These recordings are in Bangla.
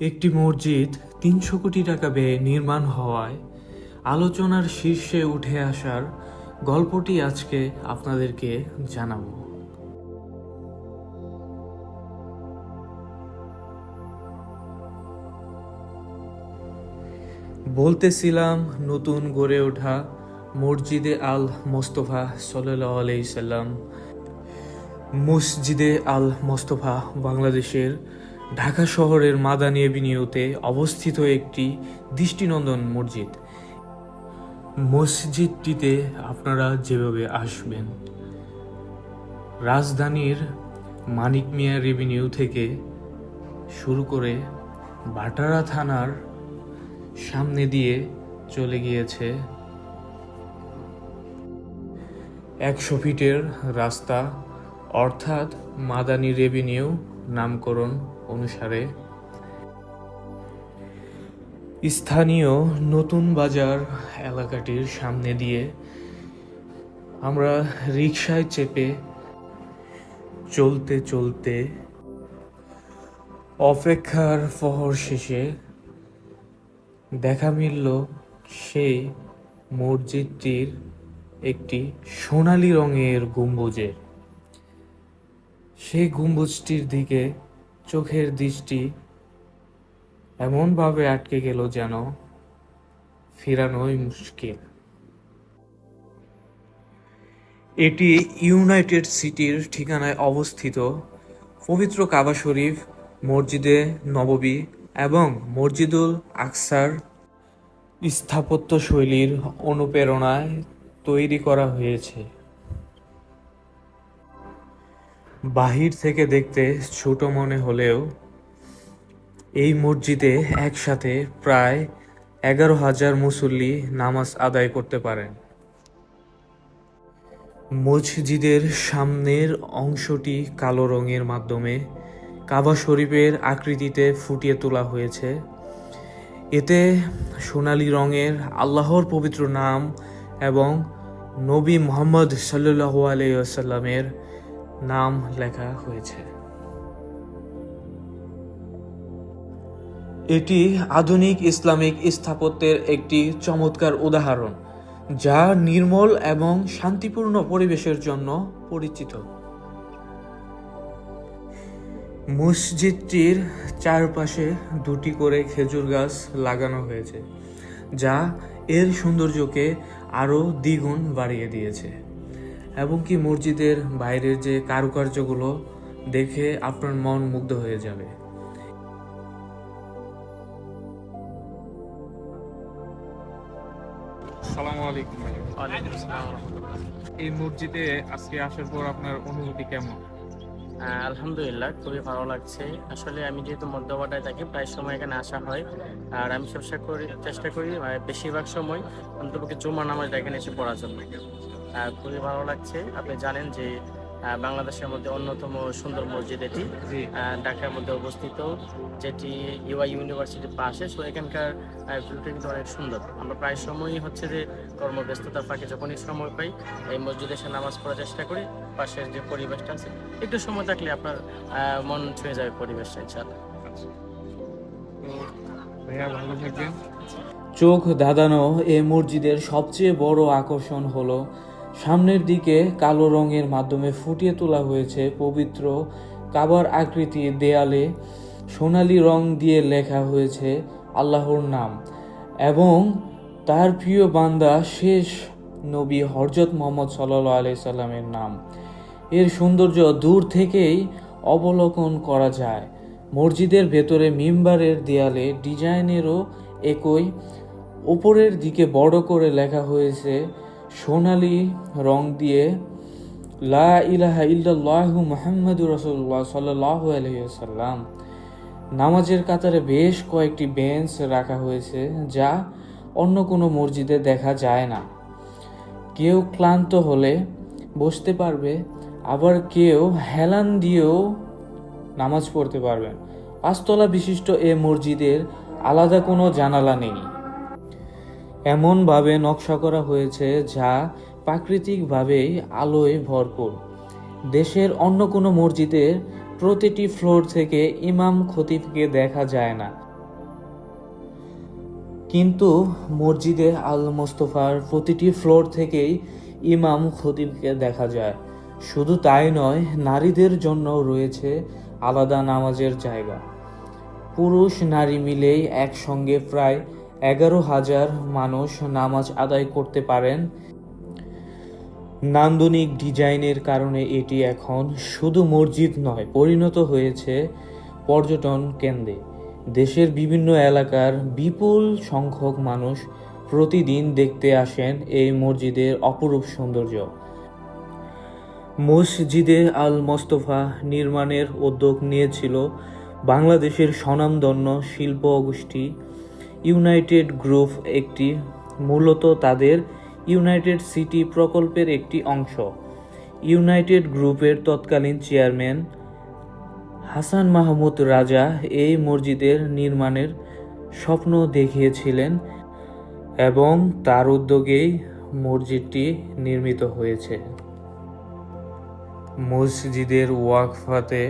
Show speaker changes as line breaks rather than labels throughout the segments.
একটি মসজিদ তিনশো কোটি টাকা ব্যয়ে নির্মাণ হওয়ায় আলোচনার শীর্ষে উঠে আসার গল্পটি আজকে আপনাদেরকে জানাব। বলতেছিলাম, নতুন গড়ে ওঠা মসজিদে আল মোস্তফা সাল্লাহ আলাইসাল্লাম মসজিদে আল মোস্তফা বাংলাদেশের ঢাকা শহরের মাদানী এভিনিউতে অবস্থিত একটি দৃষ্টিনন্দন মসজিদ। মসজিদটিতে আপনারা যেভাবে আসবেন, রাজধানীর মানিক মিয়া রেভিনিউ থেকে শুরু করে বাটারা থানার সামনে দিয়ে চলে গিয়েছে একশো ফিটের রাস্তা, অর্থাৎ মাদানী রেভিনিউ নামকরণ অনুসারে স্থানীয় নতুন বাজার এলাকাটির সামনে দিয়ে আমরা রিকশায় চেপে চলতে চলতে অপেক্ষার ফহর শেষে দেখা মিলল সেই মসজিদটির একটি সোনালী রঙের গম্বুজের। সেই গম্বুজটির দিকে চোখের দৃষ্টি এমনভাবে আটকে গেল যেন ফেরানোই মুশকিল। এটি ইউনাইটেড সিটির ঠিকানায় অবস্থিত পবিত্র কাবা শরীফ, মসজিদে নববী এবং মসজিদুল আকসার স্থাপত্য শৈলীর অনুপ্রেরণায় তৈরি করা হয়েছে। বাহির থেকে দেখতে ছোট মনে হলেও এই মসজিদে একসাথে প্রায় এগারো হাজার মুসল্লি নামাজ আদায় করতে পারেন। মসজিদের সামনের অংশটি কালো রঙের মাধ্যমে কাবা শরীফের আকৃতিতে ফুটিয়ে তোলা হয়েছে। এতে সোনালী রঙের আল্লাহর পবিত্র নাম এবং নবী মোহাম্মদ সাল্লু আলাইসাল্লামের নাম লেখা হয়েছে। এটি আধুনিক ইসলামিক স্থাপত্যের একটি চমৎকার উদাহরণ, যা নির্মল এবং শান্তিপূর্ণ পরিবেশের জন্য পরিচিত। মসজিদটির চারপাশে দুটি করে খেজুর গাছ লাগানো হয়েছে, যা এর সৌন্দর্যকে আরও দ্বিগুণ বাড়িয়ে দিয়েছে। এবং কি মসজিদের বাইরের যে কারুকার্যগুলো দেখে আপনার মন মুগ্ধ হয়ে যাবে।
এই মসজিদে আজকে আসার পর আপনার অনুভূতি কেমন?
আহ, আলহামদুলিল্লাহ খুবই ভালো লাগছে। আসলে আমি যেহেতু মধ্যবাটায় থাকি প্রায় সময় এখানে আসা হয়। আর আমি চেষ্টা করি চেষ্টা করি বেশিরভাগ সময় অন্তপক্ষে জুমার নামাজটা এখানে এসে পড়ার জন্য। খুবই ভালো লাগছে। আপনি জানেন যে বাংলাদেশের মধ্যে অন্যতম সুন্দর মসজিদ এটি। ঢাকার মধ্যে অবস্থিত যেটি ইউআই ইউনিভার্সিটির পাশে। সো এখানকার ভিউটা কিন্তু অনেক সুন্দর। আমরা প্রায় সময়ই হচ্ছে যে কর্মব্যস্ততার ফাঁকে যখনই সময় পাই এই মসজিদে এসে নামাজ পড়ার চেষ্টা করি। পাশের যে পরিবেশটা আছে একটু সময় থাকলে আপনার আহ, মন ছুঁয়ে যাবে পরিবেশটা ইনশাআল্লাহ।
ভাইয়া ভালো থাকবেন।
চোখ দাদানো এ মসজিদের সবচেয়ে বড় আকর্ষণ হলো সামনের দিকে কালো রঙের মাধ্যমে ফুটিয়ে তোলা হয়েছে পবিত্র কাবার আকৃতি দেয়ালে সোনালী রং দিয়ে লেখা হয়েছে আল্লাহর নাম এবং তার প্রিয় বান্দা শেষ নবী হরজত মোহাম্মদ সাল্লাহ আলি সাল্লামের নাম। এর সৌন্দর্য দূর থেকেই অবলোকন করা যায়। মসজিদের ভেতরে মিম্বারের দেয়ালে ডিজাইনেরও একই ওপরের দিকে বড় করে লেখা হয়েছে সোনালি রং দিয়ে, লা ইলাহা ইল্লাল্লাহু মুহাম্মাদুর রাসূলুল্লাহ সাল্লাল্লাহু আলাইহি ওয়াসাল্লাম। নামাজের কাতারে বেশ কয়েকটি বেঞ্চ রাখা হয়েছে যা অন্য কোনো মসজিদে দেখা যায় না। কেউ ক্লান্ত হলে বসতে পারবে, আবার কেউ হেলান দিয়েও নামাজ পড়তে পারবেন পাঁচতলা বিশিষ্ট এ মসজিদের আলাদা কোনো জানালা নেই। এমনভাবে নকশা করা হয়েছে যা প্রাকৃতিকভাবেই আলোয় ভরপুর। দেশের অন্য কোনো মসজিদের প্রতিটি ফ্লোর থেকে ইমাম খতিবকে দেখা যায় না। কিন্তু মসজিদে আল মোস্তফার প্রতিটি ফ্লোর থেকেই ইমাম খতিবকে দেখা যায়। শুধু তাই নয়, নারীদের জন্য রয়েছে আলাদা নামাজের জায়গা। পুরুষ নারী মিলেই একসঙ্গে প্রায় এগারো হাজার মানুষ নামাজ আদায় করতে পারেন। নান্দনিক ডিজাইনের কারণে এটি এখন শুধু মসজিদ নয়, পরিণত হয়েছে পর্যটন কেন্দ্রে। দেশের বিভিন্ন এলাকার বিপুল সংখ্যক মানুষ প্রতিদিন দেখতে আসেন এই মসজিদের অপরূপ সৌন্দর্য। মসজিদে আল মোস্তফা নির্মাণের উদ্যোগ নিয়েছিল বাংলাদেশের স্বনামধন্য শিল্প গোষ্ঠী ইউনাইটেড গ্রুপ একটি মূলত তাদের ইউনাইটেড সিটি প্রকল্পের একটি অংশ। ইউনাইটেড গ্রুপের তৎকালীন চেয়ারম্যান হাসান মাহমুদ রাজা এই মসজিদের নির্মাণের স্বপ্ন দেখিয়েছিলেন এবং তার উদ্যোগেই মসজিদটি নির্মিত হয়েছে। মসজিদের ওয়াকফাতে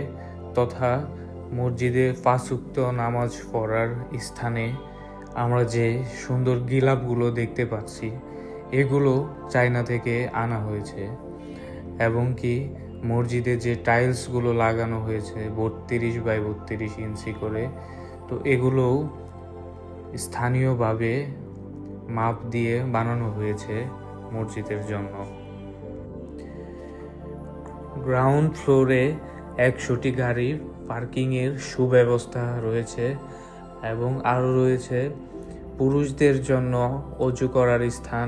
তথা মসজিদে পাঁচুক্ত নামাজ পড়ার স্থানে আমরা যে সুন্দর গিলাপগুলো দেখতে পাচ্ছি, এগুলো চায়না থেকে আনা হয়েছে। এবং কি মসজিদে যে টাইলসগুলো লাগানো হয়েছে, বত্রিশ বাই বত্রিশ ইঞ্চি করে, তো এগুলোও স্থানীয়ভাবে মাপ দিয়ে বানানো হয়েছে মসজিদের জন্য। গ্রাউন্ড ফ্লোরে একশোটি গাড়ির পার্কিংয়ের সুব্যবস্থা রয়েছে। এবং আরও রয়েছে পুরুষদের জন্য অজু করার স্থান।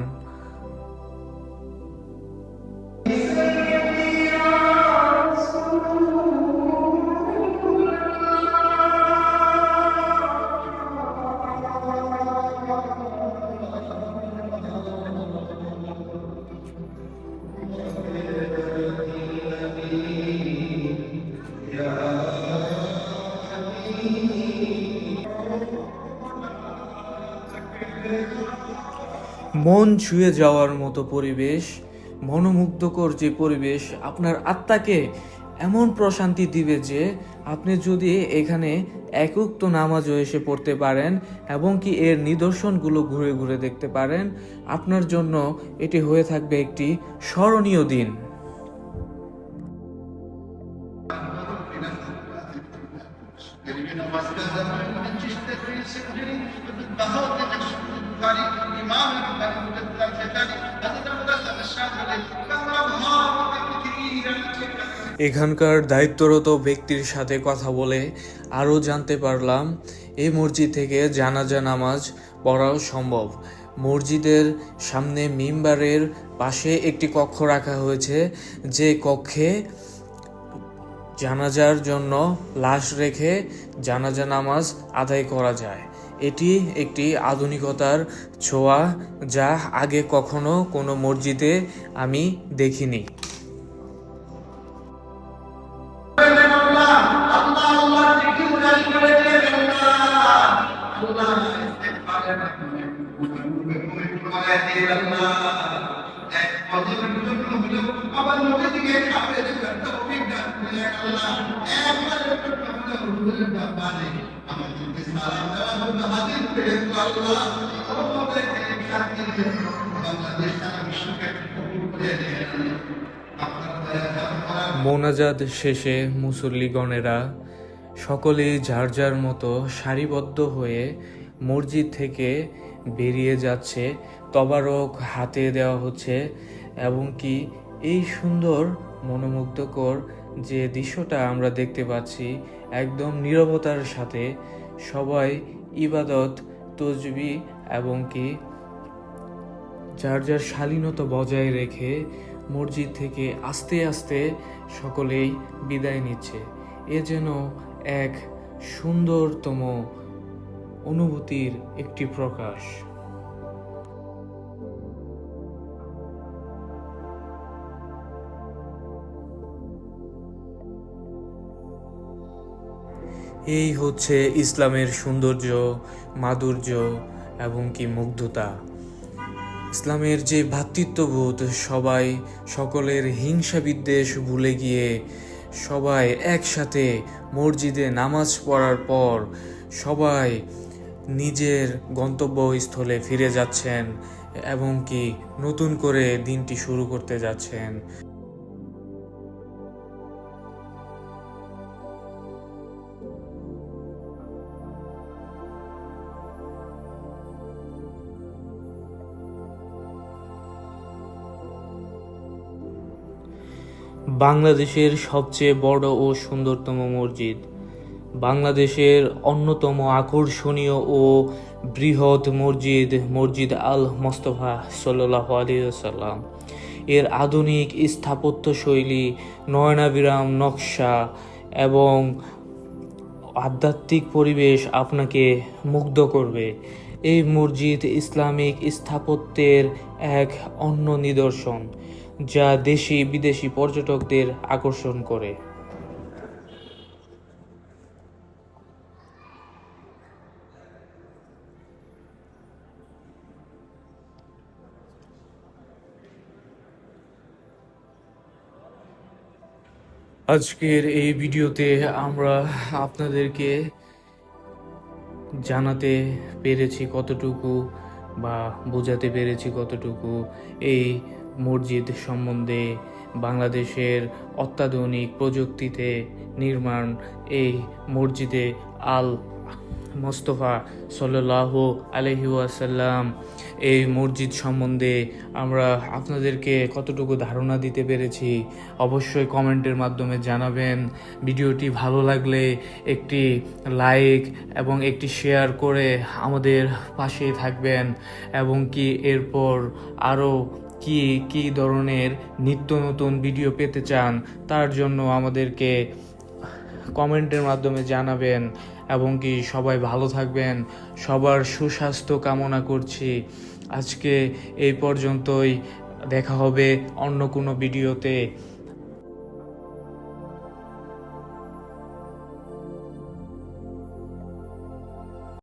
মন ছুঁয়ে যাওয়ার মতো পরিবেশ, মনোমুগ্ধকর যে পরিবেশ আপনার আত্মাকে এমন প্রশান্তি দিবে যে আপনি যদি এখানে একুক্ত নামাজও এসে পড়তে পারেন এবং কি এর নিদর্শনগুলো ঘুরে ঘুরে দেখতে পারেন, আপনার জন্য এটি হয়ে থাকবে একটি স্মরণীয় দিন।
Muhammad
এখানকার দায়িত্বরত ব্যক্তির সাথে কথা বলে আরও জানতে পারলাম, এই মসজিদ থেকে জানাজা নামাজ পড়াও সম্ভব। মসজিদের সামনে মিম্বারের পাশে একটি কক্ষ রাখা হয়েছে, যে কক্ষে জানাজার জন্য লাশ রেখে জানাজা নামাজ আদায় করা যায়। এটি একটি আধুনিকতার ছোঁয়া যা আগে কখনো কোনো মসজিদে আমি দেখিনি মোনাজাত শেষে মুসল্লিগণেরা সকলেই যার যার মতো সারিবদ্ধ হয়ে মসজিদ থেকে বেরিয়ে যাচ্ছে, তবারক হাতে দেওয়া হচ্ছে এবং কি এই সুন্দর মনোমুগ্ধকর যে দৃশ্যটা আমরা দেখতে পাচ্ছি, একদম নীরবতার সাথে সবাই ইবাদত তজবি এবং কি যার যার শালীনতা বজায় রেখে মসজিদ থেকে আস্তে আস্তে সকলেই বিদায় নিচ্ছে। এ যেন এক সুন্দরতম অনুভূতির একটি প্রকাশ। এই হচ্ছে ইসলামের সৌন্দর্য, মাধুর্য এবং কি মুগ্ধতা। ইসলামের যে ভ্রাতৃত্ববোধ সবাই সকলের হিংসা বিদ্বেষ ভুলে গিয়ে সবাই একসাথে মসজিদে নামাজ পড়ার পর সবাই নিজের গন্তব্যস্থলে ফিরে যাচ্ছেন এবং কি নতুন করে দিনটি শুরু করতে যাচ্ছেন। বাংলাদেশের সবচেয়ে বড় ও সুন্দরতম মসজিদ। বাংলাদেশের অন্যতম আকর্ষণীয় ও বৃহৎ মসজিদ মসজিদ আল মোস্তফা সাল্লাহ আলিয়াল্লাম এর আধুনিক স্থাপত্য শৈলী নয়নাবিরাম নকশা এবং আধ্যাত্মিক পরিবেশ আপনাকে মুগ্ধ করবে। এই মসজিদ ইসলামিক স্থাপত্যের এক অন্য নিদর্শন। যা দেশি বিদেশি পর্যটকদের আকর্ষণ করে। আজকের এই ভিডিওতে আমরা আপনাদেরকে জানাতে পেরেছি কতটুকু বা বোঝাতে পেরেছি কতটুকু। এই মসজিদ সম্বন্ধে বাংলাদেশের অত্যাধুনিক প্রযুক্তিতে নির্মাণ এই মসজিদে আল মোস্তফা সাল্লাহ আলহি ওয়াসাল্লাম। এই মসজিদ সম্বন্ধে আমরা আপনাদেরকে কতটুকু ধারণা দিতে পেরেছি অবশ্যই কমেন্টের মাধ্যমে জানাবেন। ভিডিওটি ভালো লাগলে একটি লাইক এবং একটি শেয়ার করে আমাদের পাশে থাকবেন এবং কি এরপর আরও কি কি ধরনের নিত্য নতুন ভিডিও পেতে চান, তার জন্য আমাদেরকে কমেন্টের মাধ্যমে জানাবেন এবং কি সবাই ভালো থাকবেন। সবার সুস্বাস্থ্য কামনা করছি। আজকে এই পর্যন্তই। দেখা হবে অন্য কোনো ভিডিওতে